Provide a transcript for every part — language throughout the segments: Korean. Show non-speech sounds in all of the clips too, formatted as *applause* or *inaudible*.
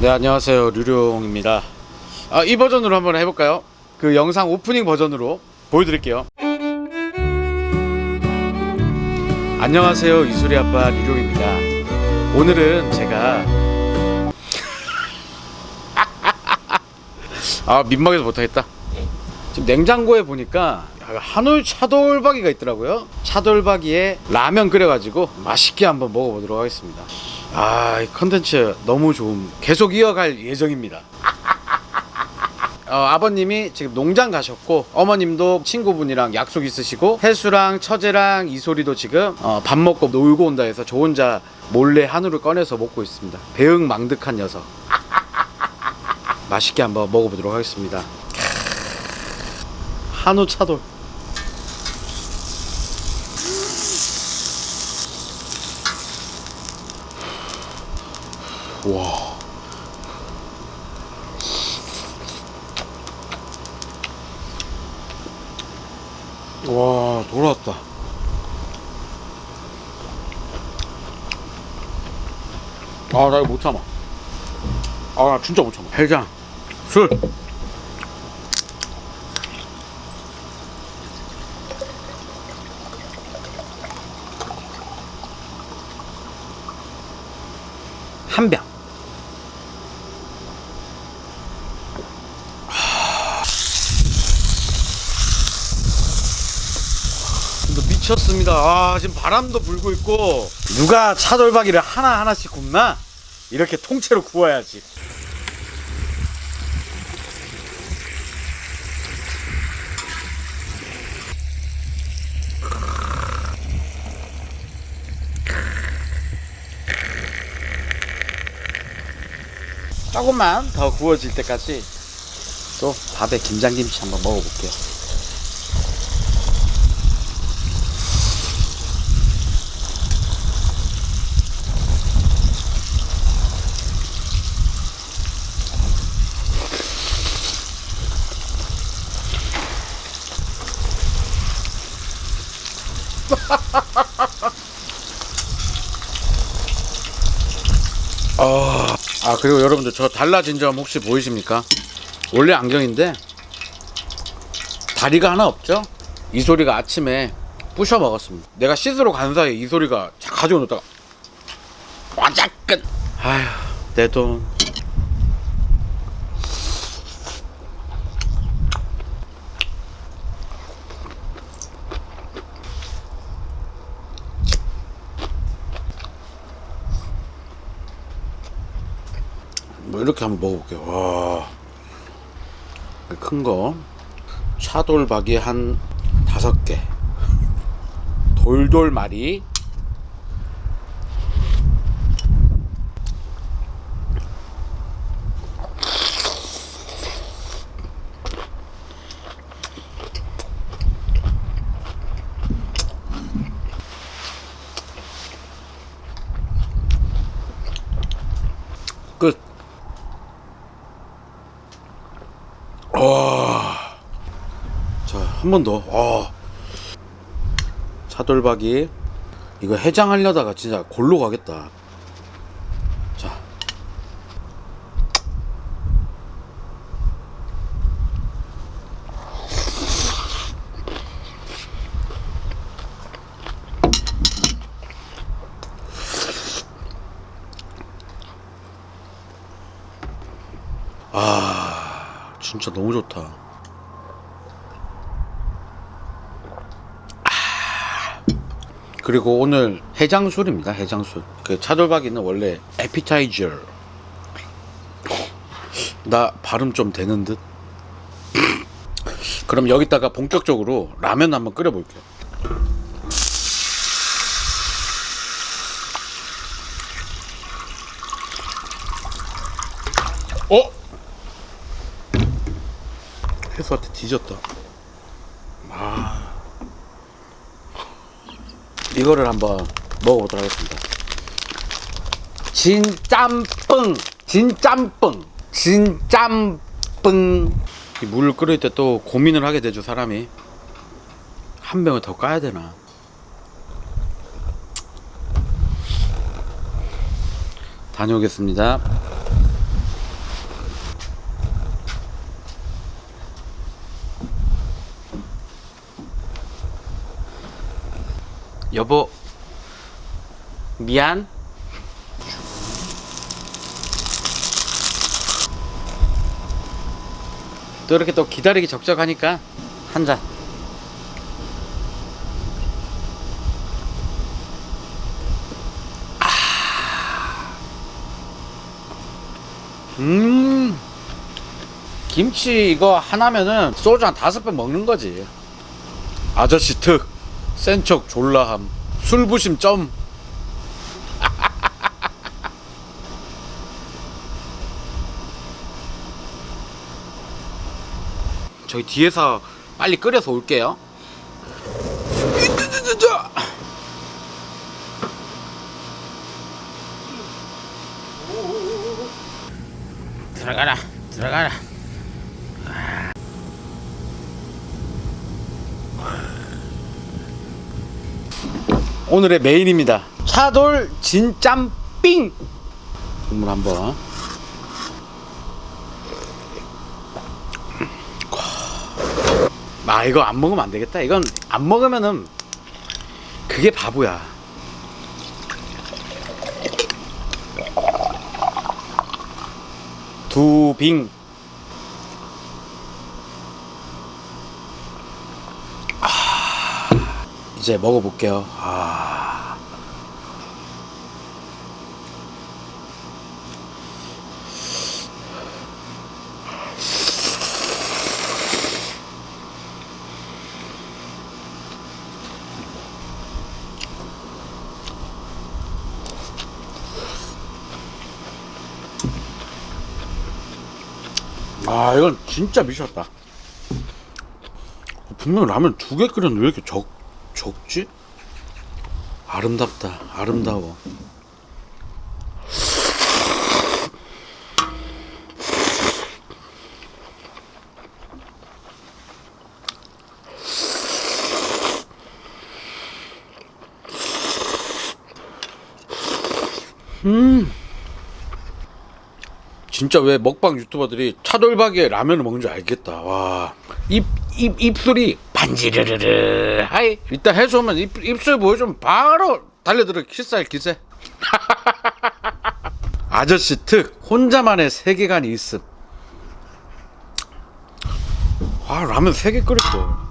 네 안녕하세요. 류룡입니다. 아, 이 버전으로 한번 해볼까요? 그 영상 오프닝 버전으로 보여드릴게요. 안녕하세요. 이소리 아빠 류룡입니다. 오늘은 제가 *laughs* 아 민망해서 못하겠다. 지금 냉장고에 보니까 한올 차돌박이가 있더라고요. 차돌박이에 라면 끓여가지고 맛있게 한번 먹어보도록 하겠습니다 아, 이 컨텐츠 너무 좋음. 계속 이어갈 예정입니다. *laughs* 어, 아버님이 지금 농장 가셨고 어머님도 친구분이랑 약속 있으시고 혜수랑 처제랑 이소리도 지금 어, 밥 먹고 놀고 온다 해서 저 혼자 몰래 한우를 꺼내서 먹고 있습니다. 배응망득한 녀석. *laughs* 맛있게 한번 먹어보도록 하겠습니다. 한우 차돌. 와. 와, 돌아왔다. 아, 나 이거 못 참아. 아, 나 진짜 못 참아. 해장, 술. 한 병. 너 미쳤습니다. 아, 지금 바람도 불고 있고 누가 차돌박이를 하나 하나씩 굽나? 이렇게 통째로 구워야지. 조금만 더 구워질 때까지 또 밥에 김장김치 한번 먹어볼게요. 아, 아 그리고 여러분들 저 달라진 점 혹시 보이십니까? 원래 안경인데 다리가 하나 없죠? 이 소리가 아침에 부셔 먹었습니다. 내가 씻으러 간 사이에 이 소리가 자 가져오다가 와자끈. 아휴 내 돈. 이렇게 한번 먹어볼게요. 와, 큰 거. 차돌박이 한 다섯 개. 돌돌말이. 끝. 와. 자, 한 번 더. 아. 차돌박이. 이거 해장하려다가 진짜 골로 가겠다. 자. 아, 진짜 너무 좋다. 아, 그리고 오늘 해장술입니다. 해장술. 그 차돌박이는 원래 에피타이저. 나 발음 좀 되는 듯. 그럼 여기다가 본격적으로 라면 한번 끓여볼게요. 해수한테 뒤졌다. 아. 이거를 한번 먹어보도록 하겠습니다. 진짬뽕! 진짬뽕! 진짬뽕! 이 물을 끓일 때 또 고민을 하게 되죠, 사람이. 한 병을 더 까야 되나. 다녀오겠습니다. 여보. 미안. 또 이렇게 또 기다리기 적적하니까 한잔. 음. 김치 이거 하나면은 소주 한 다섯 병 먹는 거지. 아저씨 특 센 척 졸라함. 술부심 점. *laughs* 저희 뒤에서 빨리 끓여서 올게요. 들어가라 들어가라 오늘의 메인입니다. 차돌 진짬삥! 국물 한번. 아 이거 안 먹으면 안 되겠다. 이건 안 먹으면은 그게 바보야. 두빙. 아, 이제 먹어볼게요. 아. 아 이건 진짜 미쳤다. 분명 라면 두 개 끓였는데 왜 이렇게 적, 적지? 아름답다 아름다워 진짜 왜 먹방 유튜버들이 차돌박이에 라면을 먹는 줄 알겠다. 와. 입, 입, 입술이 반지르르르. 하이. 이따 해수오면 입, 입술 보여주면 바로 달려들어 키스할 기세. *laughs* 아저씨 특. 혼자만의 세계관이 있음. 와, 라면 세 개 끓였어.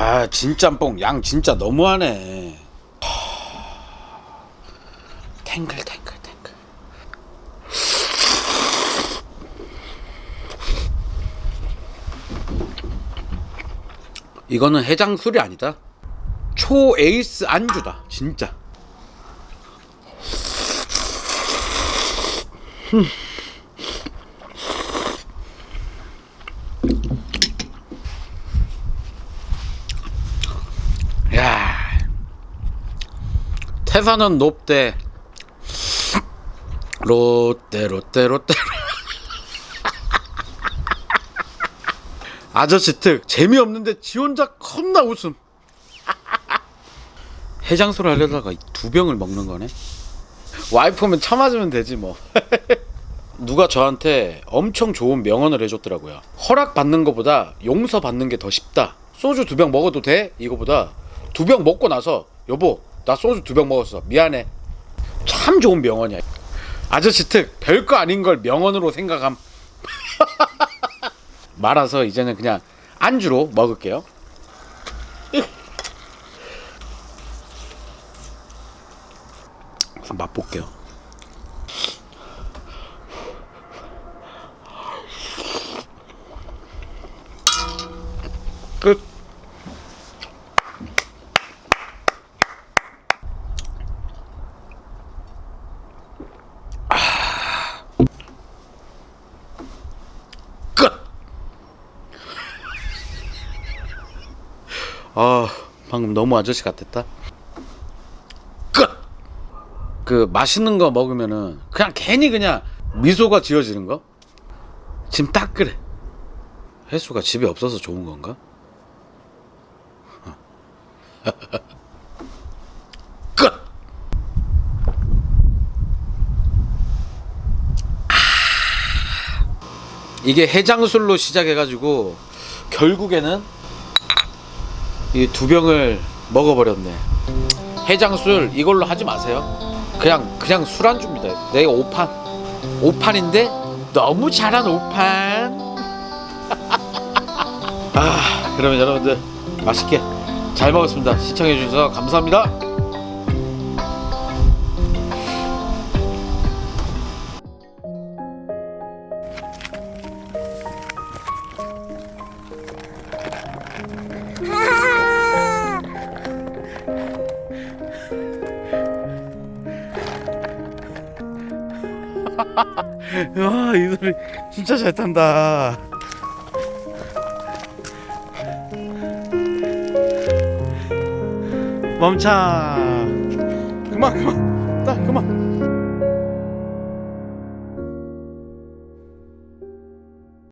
아 진짬뽕. 양 진짜 너무하네. 하... 탱글 탱글 탱글. 이거는 해장술이 아니다. 초 에이스 안주다 진짜. 야 태산은 높대 롯데 롯데 롯데. *laughs* 아저씨 특 재미없는데 지 혼자 겁나 웃음. 해장술 하려다가 두 병을 먹는 거네? 와이프면 참아주면 되지 뭐. *laughs* 누가 저한테 엄청 좋은 명언을 해줬더라고요. 허락 받는 것보다 용서 받는 게 더 쉽다. 소주 두 병 먹어도 돼? 이거보다 두 병 먹고 나서 여보 나 소주 두 병 먹었어. 미안해. 참 좋은 명언이야. 아저씨 특 별거 아닌 걸 명언으로 생각함. *laughs* 말아서 이제는 그냥 안주로 먹을게요. 맛볼게요 끝 끝! 아, 방금 너무 아저씨 같았다. 끝! 그 맛있는 거 먹으면은 그냥 괜히 그냥 미소가 지어지는 거? 지금 딱 그래. 횟수가 집에 없어서 좋은 건가? *laughs* 끝! 이게 해장술로 시작해가지고 결국에는 이 두 병을 먹어버렸네. 해장술 이걸로 하지 마세요. 그냥 그냥 술안주입니다. 내가 오판 오판인데 너무 잘한 오판. *laughs* 아 그러면 여러분들 맛있게 잘 먹었습니다. 시청해 주셔서 감사합니다. 야, 이 소리 진짜 잘 탄다. 멈춰. 그만, 그만.